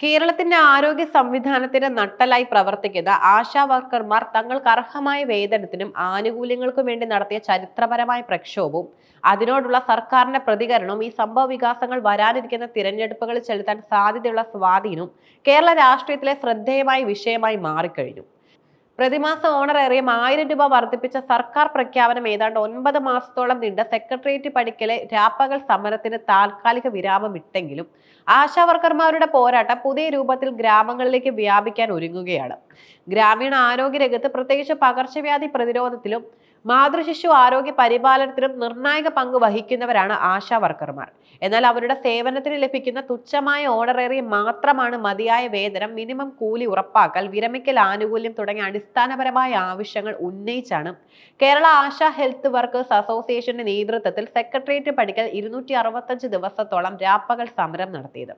കേരളത്തിന്റെ ആരോഗ്യ സംവിധാനത്തിന്റെ നട്ടലായി പ്രവർത്തിക്കുന്ന ആശാ വർക്കർമാർ തങ്ങൾക്ക് അർഹമായ വേതനത്തിനും ആനുകൂല്യങ്ങൾക്കും വേണ്ടി നടത്തിയ ചരിത്രപരമായ പ്രക്ഷോഭവും അതിനോടുള്ള സർക്കാരിന്റെ പ്രതികരണവും ഈ സംഭവ വികാസങ്ങൾ വരാനിരിക്കുന്ന തിരഞ്ഞെടുപ്പുകളിൽ ചെലുത്താൻ സാധ്യതയുള്ള സ്വാധീനവും കേരള രാഷ്ട്രീയത്തിലെ ശ്രദ്ധേയമായ വിഷയമായി മാറിക്കഴിഞ്ഞു. പ്രതിമാസ ഓണറേറിയം ആയിരം രൂപ വർദ്ധിപ്പിച്ച സർക്കാർ പ്രഖ്യാപനം ഏതാണ്ട് ഒൻപത് മാസത്തോളം നീണ്ട സെക്രട്ടേറിയറ്റ് പടിക്കലെ രാപ്പകൽ സമരത്തിന് താൽക്കാലിക വിരാമം ആശാവർക്കർമാരുടെ ആശാ വർക്കർമാരുടെ പോരാട്ടം പുതിയ രൂപത്തിൽ ഗ്രാമങ്ങളിലേക്ക് വ്യാപിക്കാൻ ഒരുങ്ങുകയാണ്. ഗ്രാമീണ ആരോഗ്യ രംഗത്ത് പ്രത്യേകിച്ച് പകർച്ചവ്യാധി പ്രതിരോധത്തിലും മാതൃശിശു ആരോഗ്യ പരിപാലനത്തിലും നിർണായക പങ്ക് വഹിക്കുന്നവരാണ് ആശാ വർക്കർമാർ. എന്നാൽ അവരുടെ സേവനത്തിന് ലഭിക്കുന്ന തുച്ഛമായ ഓണറേറിയം മാത്രമാണ് മതിയായ വേതനം മിനിമം കൂലി ഉറപ്പാക്കൽ വിരമിക്കൽ ആനുകൂല്യം തുടങ്ങിയ അടിസ്ഥാനപരമായ ആവശ്യങ്ങൾ ഉന്നയിച്ചാണ്. കേരള ആശാ ഹെൽത്ത് വർക്കേഴ്സ് അസോസിയേഷന്റെ നേതൃത്വത്തിൽ സെക്രട്ടേറിയറ്റ് പഠിക്കൽ ഇരുന്നൂറ്റി ദിവസത്തോളം രാപ്പകൽ സമരം നടത്തിയത്.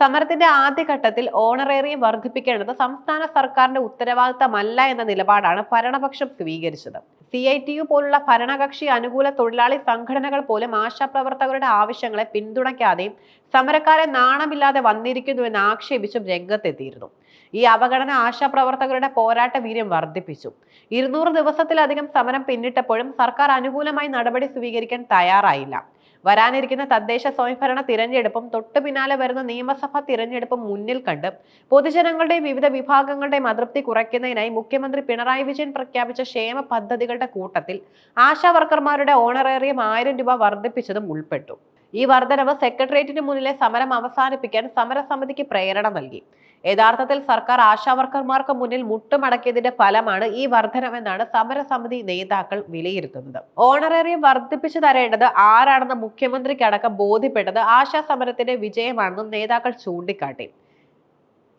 സമരത്തിന്റെ ആദ്യഘട്ടത്തിൽ ഓണറേറിയം വർദ്ധിപ്പിക്കേണ്ടത് സംസ്ഥാന സർക്കാരിന്റെ ഉത്തരവാദിത്തമല്ല എന്ന നിലപാടാണ് ഭരണപക്ഷം സ്വീകരിച്ചത്. സി ഐ ടി യു പോലുള്ള ഭരണകക്ഷി അനുകൂല തൊഴിലാളി സംഘടനകൾ പോലും ആശാപ്രവർത്തകരുടെ ആവശ്യങ്ങളെ പിന്തുണയ്ക്കാതെയും സമരക്കാരെ നാണമില്ലാതെ വന്നിരിക്കുന്നു എന്ന് ആക്ഷേപിച്ചും രംഗത്തെത്തിയിരുന്നു. ഈ അവഗണന ആശാപ്രവർത്തകരുടെ പോരാട്ട വീര്യം വർദ്ധിപ്പിച്ചു. ഇരുന്നൂറ് ദിവസത്തിലധികം സമരം പിന്നിട്ടപ്പോഴും സർക്കാർ അനുകൂലമായി നടപടി സ്വീകരിക്കാൻ തയ്യാറായില്ല. വരാനിരിക്കുന്ന തദ്ദേശ സ്വയംഭരണ തിരഞ്ഞെടുപ്പും തൊട്ടു പിന്നാലെ വരുന്ന നിയമസഭാ തിരഞ്ഞെടുപ്പും മുന്നിൽ കണ്ട് പൊതുജനങ്ങളുടെ വിവിധ വിഭാഗങ്ങളുടെയും അതൃപ്തി കുറയ്ക്കുന്നതിനായി മുഖ്യമന്ത്രി പിണറായി വിജയൻ പ്രഖ്യാപിച്ച ക്ഷേമ പദ്ധതികളുടെ കൂട്ടത്തിൽ ആശാ വർക്കർമാരുടെ ഓണറേറിയം ആയിരം രൂപ വർദ്ധിപ്പിച്ചതും ഉൾപ്പെട്ടു. ഈ വർധനവ് സെക്രട്ടേറിയറ്റിന് മുന്നിലെ സമരം അവസാനിപ്പിക്കാൻ സമരസമിതിക്ക് പ്രേരണ നൽകി. യഥാർത്ഥത്തിൽ സർക്കാർ ആശാ വർക്കർമാർക്ക് മുന്നിൽ മുട്ടുമടക്കിയതിന്റെ ഫലമാണ് ഈ വർധനമെന്നാണ് സമരസമിതി നേതാക്കൾ വിലയിരുത്തുന്നത്. ഓണറേറിയം വർദ്ധിപ്പിച്ചു തരേണ്ടത് ആരാണെന്ന് മുഖ്യമന്ത്രിക്കടക്കം ബോധ്യപ്പെട്ടത് ആശാ സമരത്തിന്റെ വിജയമാണെന്നും നേതാക്കൾ ചൂണ്ടിക്കാട്ടി.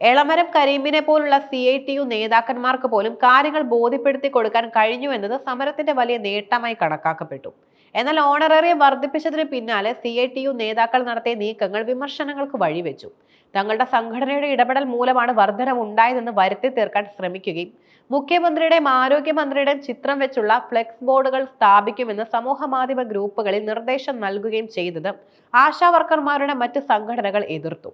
എളമരം കരീമിനെ പോലുള്ള സി ഐ ടി യു നേതാക്കന്മാർക്ക് പോലും കാര്യങ്ങൾ ബോധ്യപ്പെടുത്തി കൊടുക്കാൻ കഴിഞ്ഞു എന്നത് സമരത്തിന്റെ വലിയ നേട്ടമായി കണക്കാക്കപ്പെട്ടു. എന്നാൽ ഓണറേറിയം വർദ്ധിപ്പിച്ചതിന് പിന്നാലെ സി ഐ ടി യു നേതാക്കൾ നടത്തിയ നീക്കങ്ങൾ വിമർശനങ്ങൾക്ക് വഴിവെച്ചു. തങ്ങളുടെ സംഘടനയുടെ ഇടപെടൽ മൂലമാണ് വർധനം ഉണ്ടായതെന്ന് വരുത്തി തീർക്കാൻ ശ്രമിക്കുകയും മുഖ്യമന്ത്രിയുടെയും ആരോഗ്യമന്ത്രിയുടെയും ചിത്രം വെച്ചുള്ള ഫ്ലെക്സ് ബോർഡുകൾ സ്ഥാപിക്കുമെന്ന് സമൂഹ മാധ്യമ ഗ്രൂപ്പുകളിൽ നിർദ്ദേശം നൽകുകയും ചെയ്തത് ആശാ വർക്കർമാരുടെ മറ്റ് സംഘടനകൾ എതിർത്തു.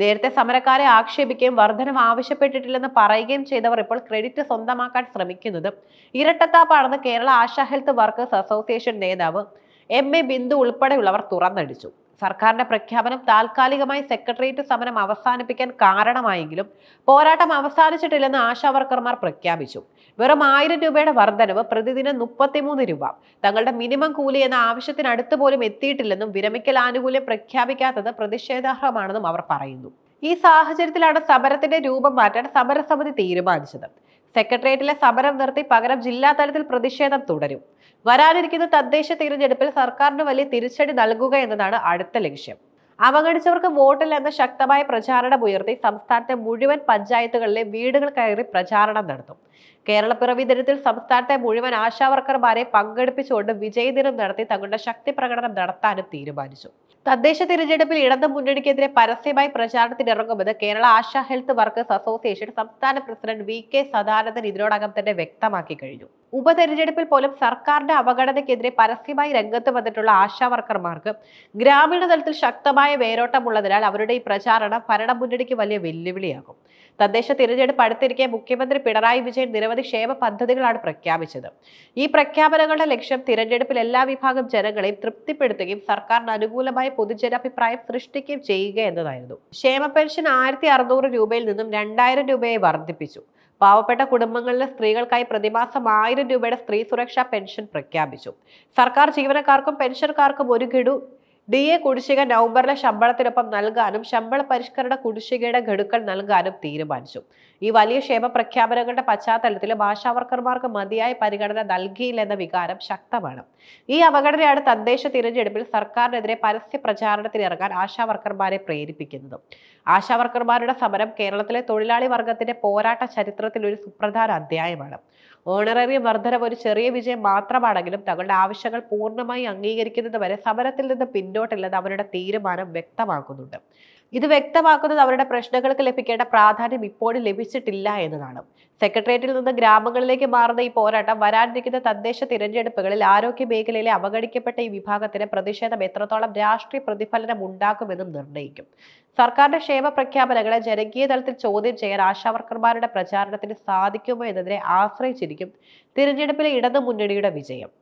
നേരത്തെ സമരക്കാരെ ആക്ഷേപിക്കുകയും വർധനം ആവശ്യപ്പെട്ടിട്ടില്ലെന്ന് പറയുകയും ചെയ്തവർ ഇപ്പോൾ ക്രെഡിറ്റ് സ്വന്തമാക്കാൻ ശ്രമിക്കുന്നത്. ഇരട്ടത്താപ്പാണെന്ന് Kerala Asha health workers association നേതാവ് എം എ ബിന്ദു ഉൾപ്പെടെയുള്ളവർ തുറന്നടിച്ചു. സർക്കാരിന്റെ പ്രഖ്യാപനം താൽക്കാലികമായി സെക്രട്ടേറിയറ്റ് സമരം അവസാനിപ്പിക്കാൻ കാരണമായെങ്കിലും പോരാട്ടം അവസാനിച്ചിട്ടില്ലെന്ന് ആശാ വർക്കർമാർ പ്രഖ്യാപിച്ചു. വെറും ആയിരം രൂപയുടെ വർധനവ് പ്രതിദിനം മുപ്പത്തിമൂന്ന് രൂപ. തങ്ങളുടെ മിനിമം കൂലി എന്ന ആവശ്യത്തിനടുത്ത് പോലും എത്തിയിട്ടില്ലെന്നും വിരമിക്കൽ ആനുകൂല്യം പ്രഖ്യാപിക്കാത്തത് പ്രതിഷേധാർഹമാണെന്നും അവർ പറയുന്നു. ഈ സാഹചര്യത്തിലാണ് സമരത്തിന്റെ രൂപം മാറ്റാൻ സമരസമിതി തീരുമാനിച്ചത്. സെക്രട്ടേറിയറ്റിലെ സമരം നിർത്തി പകരം ജില്ലാ തലത്തിൽ പ്രതിഷേധം തുടരും. വരാനിരിക്കുന്ന തദ്ദേശ തിരഞ്ഞെടുപ്പിൽ സർക്കാരിന് വലിയ തിരിച്ചടി നൽകുക എന്നതാണ് അടുത്ത ലക്ഷ്യം. അവഗണിച്ചവർക്ക് വോട്ടിൽ എന്ന ശക്തമായ പ്രചാരണം ഉയർത്തി സംസ്ഥാനത്തെ മുഴുവൻ പഞ്ചായത്തുകളിലെ വീടുകൾ കയറി പ്രചാരണം നടത്തും. കേരളപ്പിറവി ദിനത്തിൽ സംസ്ഥാനത്തെ മുഴുവൻ ആശാവർക്കർമാരെ പങ്കെടുപ്പിച്ചുകൊണ്ട് വിജയദിനം നടത്തി തങ്ങളുടെ ശക്തി പ്രകടനം നടത്താനും തീരുമാനിച്ചു. തദ്ദേശ തിരഞ്ഞെടുപ്പിൽ ഇടതു മുന്നണിക്കെതിരെ പരസ്യമായി പ്രചാരണത്തിനിറങ്ങുമെന്ന് Kerala Asha health workers association സംസ്ഥാന പ്രസിഡന്റ് വി കെ സദാനന്ദൻ ഇതിനോടകം തന്നെ വ്യക്തമാക്കി കഴിഞ്ഞു. ഉപതെരഞ്ഞെടുപ്പിൽ പോലും സർക്കാരിന്റെ അവഗണനയ്ക്കെതിരെ പരസ്യമായി രംഗത്ത് വന്നിട്ടുള്ള ആശാ വർക്കർമാർക്ക് ഗ്രാമീണ തലത്തിൽ ശക്തമായ വേരോട്ടമുള്ളതിനാൽ അവരുടെ ഈ പ്രചാരണം ഭരണ മുന്നണിക്ക് വലിയ വെല്ലുവിളിയാകും. തദ്ദേശ തിരഞ്ഞെടുപ്പ് അടുത്തിരിക്കെ മുഖ്യമന്ത്രി പിണറായി വിജയൻ നിരവധി ക്ഷേമ പദ്ധതികളാണ് പ്രഖ്യാപിച്ചത്. ഈ പ്രഖ്യാപനങ്ങളുടെ ലക്ഷ്യം തിരഞ്ഞെടുപ്പിൽ എല്ലാ വിഭാഗം ജനങ്ങളെയും തൃപ്തിപ്പെടുത്തുകയും സർക്കാരിന് അനുകൂലമായ പൊതുജനാഭിപ്രായം സൃഷ്ടിക്കുകയും ചെയ്യുക എന്നതായിരുന്നു. ക്ഷേമ പെൻഷൻ ആയിരത്തി അറുന്നൂറ് രൂപയിൽ നിന്നും രണ്ടായിരം രൂപയെ വർദ്ധിപ്പിച്ചു. പാവപ്പെട്ട കുടുംബങ്ങളിലെ സ്ത്രീകൾക്കായി പ്രതിമാസം ആയിരം രൂപയുടെ സ്ത്രീ സുരക്ഷാ പെൻഷൻ പ്രഖ്യാപിച്ചു. സർക്കാർ ജീവനക്കാർക്കും പെൻഷൻകാർക്കും ഒരു ഗഡു ഡി എ കുടിശ്ശിക നവംബറിലെ ശമ്പളത്തിനൊപ്പം നൽകാനും ശമ്പള പരിഷ്കരണ കുടിശ്ശികയുടെ ഗഡുക്കൾ നൽകാനും തീരുമാനിച്ചു. ഈ വലിയ ക്ഷേമ പ്രഖ്യാപനങ്ങളുടെ പശ്ചാത്തലത്തിൽ ഭാഷാവർക്കർമാർക്ക് മതിയായ പരിഗണന നൽകിയില്ലെന്ന വികാരം ശക്തമാണ്. ഈ അവഗണനയാണ് തദ്ദേശ തിരഞ്ഞെടുപ്പിൽ സർക്കാരിനെതിരെ പരസ്യ പ്രചാരണത്തിനിറങ്ങാൻ ആശാവർക്കർമാരെ പ്രേരിപ്പിക്കുന്നത്. ആശാവർക്കർമാരുടെ സമരം കേരളത്തിലെ തൊഴിലാളി വർഗത്തിന്റെ പോരാട്ട ചരിത്രത്തിൽ ഒരു സുപ്രധാന അധ്യായമാണ്. ഓണററി വർധനം ഒരു ചെറിയ വിജയം മാത്രമാണെങ്കിലും തങ്ങളുടെ ആവശ്യങ്ങൾ പൂർണമായി അംഗീകരിക്കുന്നത് വരെ സമരത്തിൽ നിന്ന് പിന്നോട്ടില്ലെന്ന് അവരുടെ തീരുമാനം വ്യക്തമാക്കുന്നുണ്ട്. ഇത് വ്യക്തമാക്കുന്നത് അവരുടെ പ്രശ്നങ്ങൾക്ക് ലഭിക്കേണ്ട പ്രാധാന്യം ഇപ്പോഴും ലഭിച്ചിട്ടില്ല എന്നതാണ്. സെക്രട്ടേറിയറ്റിൽ നിന്ന് ഗ്രാമങ്ങളിലേക്ക് മാറുന്ന ഈ പോരാട്ടം വരാനിരിക്കുന്ന തദ്ദേശ തിരഞ്ഞെടുപ്പുകളിൽ ആരോഗ്യ മേഖലയിലെ അവഗണിക്കപ്പെട്ട ഈ വിഭാഗത്തിന് പ്രതിഷേധം എത്രത്തോളം രാഷ്ട്രീയ പ്രതിഫലനം ഉണ്ടാക്കുമെന്നും നിർണയിക്കും. സർക്കാരിന്റെ ക്ഷേമ പ്രഖ്യാപനങ്ങളെ ജനകീയ തലത്തിൽ ചോദ്യം ചെയ്യാൻ ആശാവർക്കർമാരുടെ പ്രചാരണത്തിന് സാധിക്കുമോ എന്നതിനെ ആശ്രയിച്ചിരിക്കും തിരഞ്ഞെടുപ്പിലെ ഇടതു മുന്നണിയുടെ വിജയം.